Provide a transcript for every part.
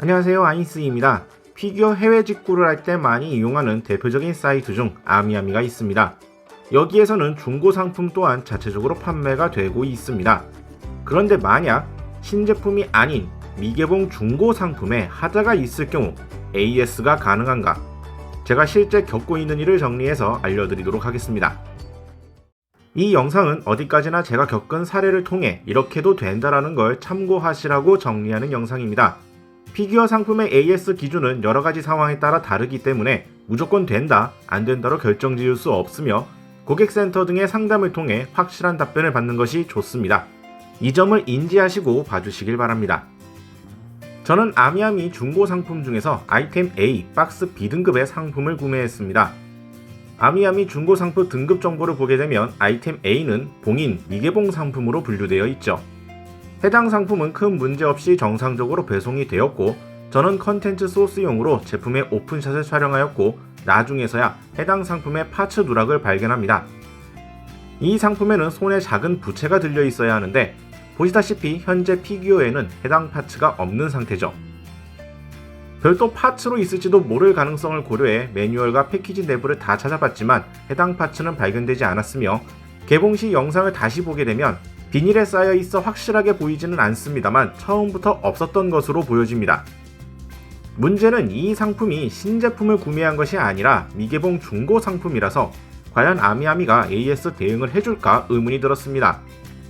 안녕하세요 아인스입니다. 피규어 해외 직구를 할 때 많이 이용하는 대표적인 사이트 중 아미아미가 있습니다. 여기에서는 중고 상품 또한 자체적으로 판매가 되고 있습니다. 그런데 만약 신제품이 아닌 미개봉 중고 상품에 하자가 있을 경우 AS가 가능한가? 제가 실제 겪고 있는 일을 정리해서 알려드리도록 하겠습니다. 이 영상은 어디까지나 제가 겪은 사례를 통해 이렇게도 된다라는 걸 참고하시라고 정리하는 영상입니다. 피규어 상품의 AS 기준은 여러 가지 상황에 따라 다르기 때문에 무조건 된다, 안 된다로 결정 지을 수 없으며 고객센터 등의 상담을 통해 확실한 답변을 받는 것이 좋습니다. 이 점을 인지하시고 봐주시길 바랍니다. 저는 아미아미 중고 상품 중에서 아이템 A 박스 B등급의 상품을 구매했습니다. 아미아미 중고 상품 등급 정보를 보게 되면 아이템 A는 봉인 미개봉 상품으로 분류되어 있죠. 해당 상품은 큰 문제 없이 정상적으로 배송이 되었고 저는 컨텐츠 소스용으로 제품의 오픈샷을 촬영하였고 나중에서야 해당 상품의 파츠 누락을 발견합니다. 이 상품에는 손에 작은 부채가 들려 있어야 하는데 보시다시피 현재 피규어에는 해당 파츠가 없는 상태죠. 별도 파츠로 있을지도 모를 가능성을 고려해 매뉴얼과 패키지 내부를 다 찾아봤지만 해당 파츠는 발견되지 않았으며 개봉 시 영상을 다시 보게 되면 비닐에 쌓여 있어 확실하게 보이지는 않습니다만 처음부터 없었던 것으로 보여집니다. 문제는 이 상품이 신제품을 구매한 것이 아니라 미개봉 중고 상품이라서 과연 아미아미가 AS 대응을 해줄까 의문이 들었습니다.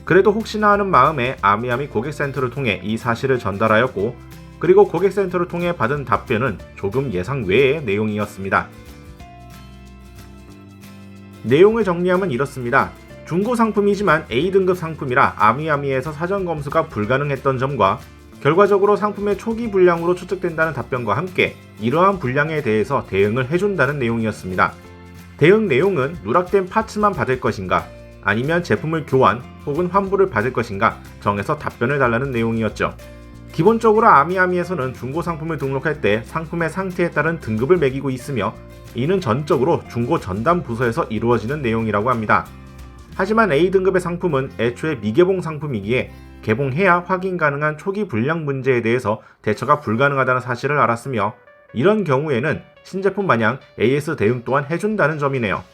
그래도 혹시나 하는 마음에 아미아미 고객센터를 통해 이 사실을 전달하였고 그리고 고객센터를 통해 받은 답변은 조금 예상 외의 내용이었습니다. 내용을 정리하면 이렇습니다. 중고 상품이지만 A등급 상품이라 아미아미에서 사전 검수가 불가능했던 점과 결과적으로 상품의 초기 불량으로 추측된다는 답변과 함께 이러한 불량에 대해서 대응을 해준다는 내용이었습니다. 대응 내용은 누락된 파츠만 받을 것인가 아니면 제품을 교환 혹은 환불을 받을 것인가 정해서 답변을 달라는 내용이었죠. 기본적으로 아미아미에서는 중고 상품을 등록할 때 상품의 상태에 따른 등급을 매기고 있으며 이는 전적으로 중고 전담 부서에서 이루어지는 내용이라고 합니다. 하지만 A등급의 상품은 애초에 미개봉 상품이기에 개봉해야 확인 가능한 초기 불량 문제에 대해서 대처가 불가능하다는 사실을 알았으며 이런 경우에는 신제품 마냥 AS 대응 또한 해준다는 점이네요.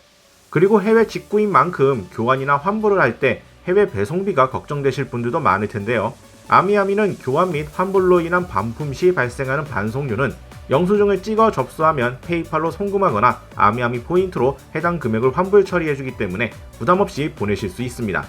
그리고 해외 직구인 만큼 교환이나 환불을 할 때 해외 배송비가 걱정되실 분들도 많을 텐데요. 아미아미는 교환 및 환불로 인한 반품 시 발생하는 반송료는 영수증을 찍어 접수하면 페이팔로 송금하거나 아미아미 포인트로 해당 금액을 환불 처리해주기 때문에 부담없이 보내실 수 있습니다.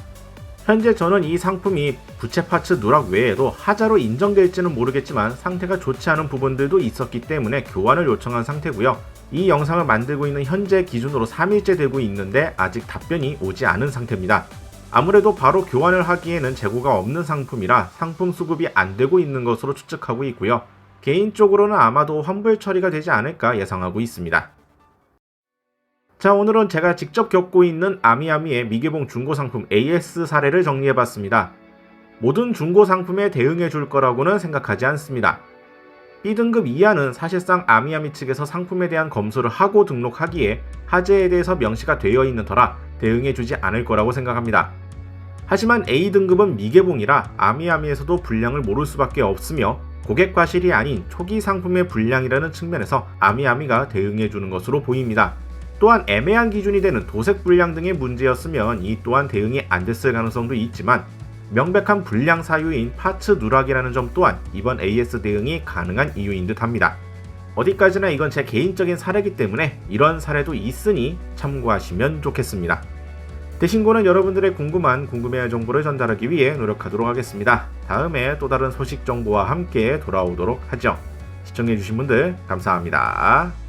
현재 저는 이 상품이 부채 파츠 누락 외에도 하자로 인정될지는 모르겠지만 상태가 좋지 않은 부분들도 있었기 때문에 교환을 요청한 상태고요. 이 영상을 만들고 있는 현재 기준으로 3일째 되고 있는데 아직 답변이 오지 않은 상태입니다. 아무래도 바로 교환을 하기에는 재고가 없는 상품이라 상품 수급이 안 되고 있는 것으로 추측하고 있고요. 개인적으로는 아마도 환불 처리가 되지 않을까 예상하고 있습니다. 자, 오늘은 제가 직접 겪고 있는 아미아미의 미개봉 중고 상품 AS 사례를 정리해봤습니다. 모든 중고 상품에 대응해 줄 거라고는 생각하지 않습니다. B등급 이하는 사실상 아미아미 측에서 상품에 대한 검수를 하고 등록하기에 하재에 대해서 명시가 되어 있는 터라 대응해 주지 않을 거라고 생각합니다. 하지만 A등급은 미개봉이라 아미아미에서도 불량을 모를 수밖에 없으며 고객 과실이 아닌 초기 상품의 불량이라는 측면에서 아미아미가 대응해 주는 것으로 보입니다. 또한 애매한 기준이 되는 도색 불량 등의 문제였으면 이 또한 대응이 안 됐을 가능성도 있지만 명백한 불량 사유인 파츠 누락이라는 점 또한 이번 AS 대응이 가능한 이유인 듯 합니다. 어디까지나 이건 제 개인적인 사례이기 때문에 이런 사례도 있으니 참고하시면 좋겠습니다. 대신고는 여러분들의 궁금한 궁금해할 정보를 전달하기 위해 노력하도록 하겠습니다. 다음에 또 다른 소식 정보와 함께 돌아오도록 하죠. 시청해주신 분들 감사합니다.